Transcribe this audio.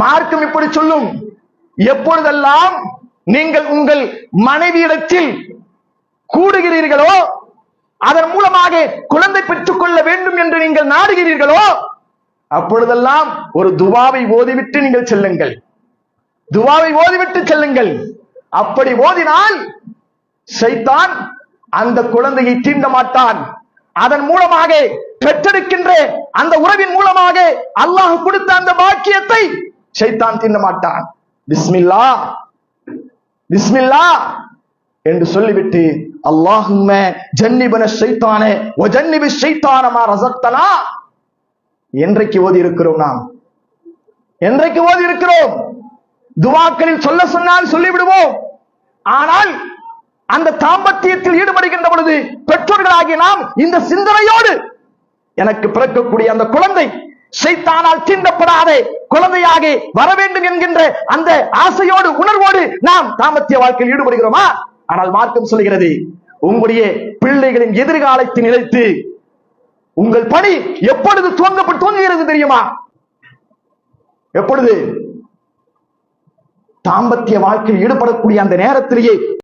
மார்க்கம் இப்படி சொல்லும். எப்பொழுதெல்லாம் நீங்கள் உங்கள் மனைவியிடத்தில் கூடுகிறீர்களோ அதன் மூலமாக குழந்தை பெற்றுக் கொள்ள வேண்டும் என்று நீங்கள் நாடுகிறீர்களோ அப்பொழுதெல்லாம் ஒரு துவாவை ஓதிவிட்டு நீங்கள் செல்லுங்கள். துவாவை ஓதிவிட்டு செல்லுங்கள். அப்படி ஓதினால் சைத்தான் அந்த குழந்தையை தீண்ட மாட்டான். அதன் மூலமாக பெற்றெடுக்கின்ற அந்த உறவின் மூலமாக அல்லாஹ் கொடுத்த அந்த பாக்கியத்தை சைத்தான் தீண்ட மாட்டான் பிஸ்மில்லா பிஸ்மில்லா என்று சொல்லிவிட்டு அல்லாஹும்ம ஜன்னிபன ஷைத்தானே ஓ ஜன்னிபி சைத்தானமா ரசத்தனா என்றைக்கு ஓதி இருக்கிறோம் நாம்? என்றைக்கு ஓதி இருக்கிறோம் துவாக்களில் சொல்ல சொன்னால் சொல்லிவிடுவோம். ஆனால் அந்த தாம்பத்தியத்தில் ஈடுபடுகின்ற பொழுது பெற்றோர்களாகிய நாம் இந்த சிந்தனையோடு எனக்கு பிறக்கக்கூடிய அந்த குழந்தை சைத்தானால் தீண்டப்படாத குழந்தையாக வர வேண்டும் என்கின்ற அந்த ஆசையோடு உணர்வோடு நாம் தாமத்திய வாழ்க்கையில் ஈடுபடுகிறோமா? ஆனால் மார்க்கம் சொல்கிறது உங்களுடைய பிள்ளைகளின் எதிர்காலத்தை நிலைத்து உங்கள் பணி எப்பொழுது துவங்கப்பட்டு துவங்குகிறது தெரியுமா? எப்பொழுது? தாம்பத்திய வாழ்க்கையில் ஈடுபடக்கூடிய அந்த நேரத்திலேயே